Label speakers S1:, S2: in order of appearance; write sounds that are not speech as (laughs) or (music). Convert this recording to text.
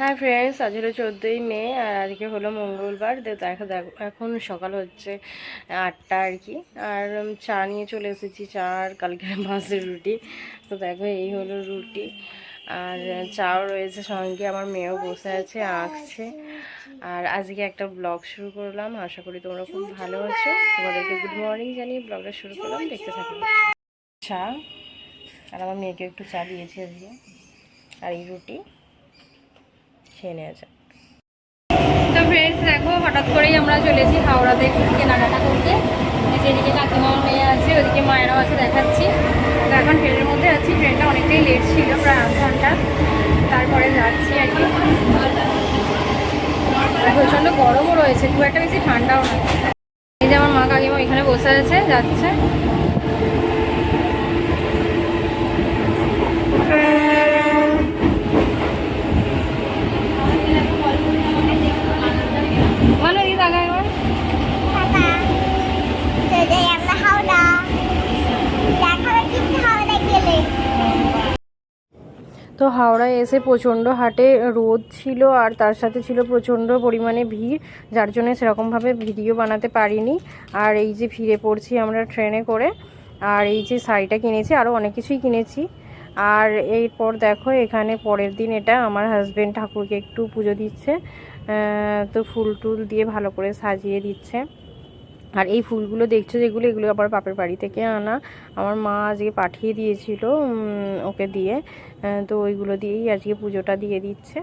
S1: হ্যাঁ ফ্রেন্ডস আজ হলো চোদ্দোই মে আর আজকে হলো মঙ্গলবার। দেখো দেখো এখন সকাল হচ্ছে আটটা আর কি। আর চা নিয়ে চলে এসেছি, চা আর কালকে (laughs) মাছের রুটি। তো দেখো, এই হলো রুটি। আর চাও রয়েছে সঙ্গে, আমার মেয়েও বসে আছে, আঁকছে। আর আজকে একটা ব্লগ শুরু করলাম। আশা করি তোমরা খুব ভালো আছো। তোমাদেরকে গুড মর্নিং জানিয়ে ব্লগটা শুরু করলাম। দেখতে থাকো। চা। আর আমার মেয়েকে একটু চা দিয়েছি আজকে। আর এই রুটি। খেয়ে নেওয়া যাক
S2: তো ফ্রেন্ডস দেখো, হঠাৎ করেই আমরা চলেছি হাওড়াতে একটু কেনাকাটা করতে। যেদিকে কাকিমার মেয়ে আছে, ওদিকে মায়েরাও আছে, দেখাচ্ছি। তো এখন ট্রেনের মধ্যে আছি ট্রেনটা অনেকটাই লেট ছিল, প্রায় আধ ঘণ্টা। তারপরে যাচ্ছি আর কি। প্রচণ্ড গরমও রয়েছে, খুব একটা বেশি ঠান্ডাও না। এই যে আমার মা কাকিমা এখানে বসে আছে, যাচ্ছে।
S1: তো হাওড়ায় এসে প্রচণ্ড হাটে রোদ ছিল আর তার সাথে ছিল প্রচণ্ড পরিমাণে ভিড়, যার জন্য সেরকমভাবে ভিডিও বানাতে পারিনি। আর এই যে ফিরে পড়ছি আমরা ট্রেনে করে, আর এই যে শাড়িটা কিনেছি, আরও অনেক কিছুই কিনেছি। আর এরপর দেখো, এখানে পরের দিন এটা আমার হাজব্যান্ড ঠাকুরকে একটু পুজো দিচ্ছে তো ফুল টুল দিয়ে ভালো করে সাজিয়ে দিচ্ছে। আর এই ফুলগুলো দেখছ যেগুলো, এগুলো আবার বাপের বাড়ি থেকে আনা। আমার মা আজকে পাঠিয়ে দিয়েছিল ওকে দিয়ে। তো ওইগুলো দিয়েই আজকে পুজোটা দিয়ে দিচ্ছে।